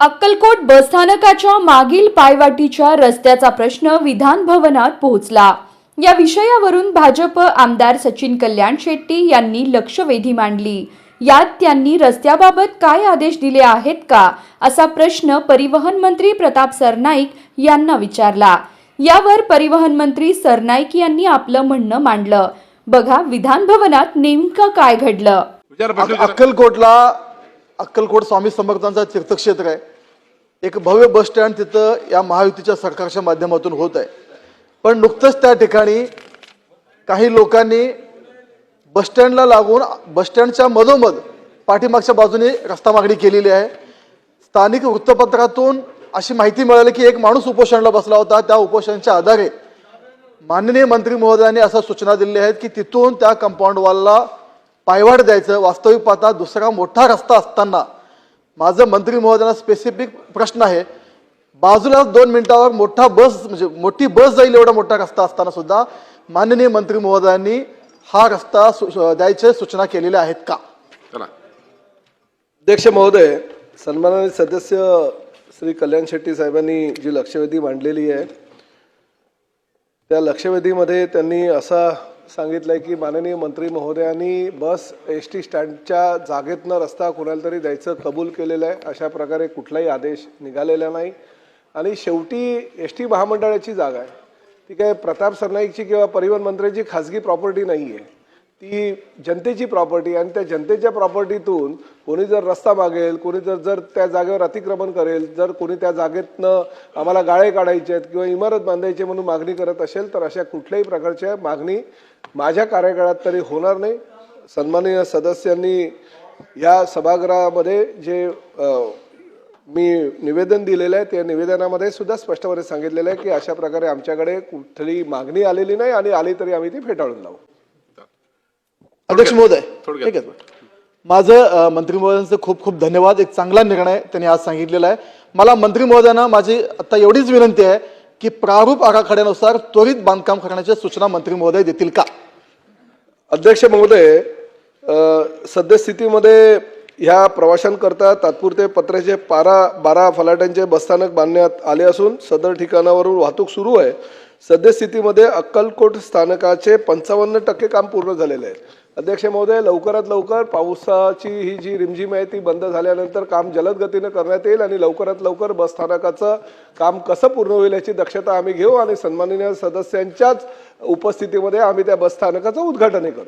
अक्कलकोट बसस्थानकाच्या मागील पायवाटीच्या रस्त्याचा प्रश्न विधान भवनात पोहोचला. या विषयावरून भाजप आमदार सचिन कल्याण शेट्टी यांनी लक्षवेधी मांडली. यात त्यांनी रस्त्याबाबत काय आदेश दिले आहेत का असा प्रश्न परिवहन मंत्री प्रताप सरनाईक यांना विचारला. यावर परिवहन मंत्री सरनाईक यांनी आपलं म्हणणं मांडलं. बघा विधान भवनात नेमकं काय घडलं. अक्कलकोटला अक्कलकोट स्वामी समर्थांचा तीर्थक्षेत्र आहे. एक भव्य बस स्टँड तिथं या महायुतीच्या सरकारच्या माध्यमातून होत आहे. पण नुकतंच त्या ठिकाणी काही लोकांनी बसस्टँडला लागून बसस्टँडच्या मधोमध पाठीमागच्या बाजूने रस्ता मागणी केलेली आहे. स्थानिक वृत्तपत्रातून अशी माहिती मिळाली की एक माणूस उपोषणाला बसला होता. त्या उपोषणाच्या आधारे माननीय मंत्री महोदयांनी अशा सूचना दिलेल्या आहेत की तिथून त्या कंपाऊंड वॉलला पायवाट द्यायचं वास्तविक पाहता दुसरा मोठा रस्ता असताना. माझं मंत्री महोदयांना स्पेसिफिक प्रश्न आहे. बाजूला दोन मिनिटावर मोठा बस म्हणजे मोठी बस जाईल एवढा मोठा रस्ता असताना सुद्धा माननीय मंत्री महोदयांनी हा रस्ता सु- द्यायच्या सूचना केलेल्या आहेत का? चला. अध्यक्ष महोदय सन्माननीय सदस्य श्री कल्याण शेट्टी साहेबांनी जी लक्षवेधी मांडलेली आहे त्या लक्षवेधीमध्ये त्यांनी असा सांगितलंय की माननीय मंत्री महोदयांनी बस एस टी स्टँडच्या जागेतनं रस्ता कुणाला तरी द्यायचं कबूल केलेलं आहे. अशा प्रकारे कुठलाही आदेश निघालेला नाही. आणि शेवटी एस टी महामंडळाची जागा आहे. ती काय प्रताप सरनाईकची किंवा परिवहन मंत्र्यांची खाजगी प्रॉपर्टी नाही आहे ती जनतेची प्रॉपर्टी आणि त्या जनतेच्या प्रॉपर्टीतून कोणी जर रस्ता मागेल कोणी जर जर त्या जागेवर अतिक्रमण करेल जर कोणी त्या जागेतनं आम्हाला गाळे काढायचे आहेत किंवा इमारत बांधायची म्हणून मागणी करत असेल तर अशा कुठल्याही प्रकारच्या मागणी माझ्या कार्यकाळात तरी होणार नाही. सन्माननीय सदस्यांनी या सभागृहामध्ये जे मी निवेदन दिलेलं आहे त्या निवेदनामध्ये सुद्धा स्पष्टपणे सांगितलेलं आहे की अशा प्रकारे आमच्याकडे कुठली मागणी आलेली नाही आणि आली तरी आम्ही ती फेटाळून लावू. अध्यक्ष महोदय. ठीक आहे माझं मंत्री महोदयांचं खूप खूप धन्यवाद. एक चांगला निर्णय त्यांनी आज सांगितलेला आहे. मला मंत्री महोदयांना माझी आता एवढीच विनंती आहे की प्रारूप आराखड्यानुसार त्वरित बांधकाम करण्याच्या सूचना मंत्री महोदय देतील का? अध्यक्ष महोदय सद्यस्थितीमध्ये ह्या प्रवाशांकरता तात्पुरते पत्र्याचे बारा बारा फलाट्यांचे बसस्थानक बांधण्यात आले असून सदर ठिकाणावरून वाहतूक सुरू आहे. सद्यस्थितीमध्ये अक्कलकोट स्थानकाचे पंचावन्न टक्के काम पूर्ण झालेले आहे. अध्यक्ष महोदय लवकरात लवकर पावसाची ही जी रिमझिम आहे ती बंद झाल्यानंतर काम जलद गतीनं करण्यात येईल आणि लवकरात लवकर बसस्थानकाचं काम कसं पूर्ण होईल याची दक्षता आम्ही घेऊ आणि सन्माननीय सदस्यांच्याच उपस्थितीमध्ये आम्ही त्या बसस्थानकाचं उद्घाटनही करू.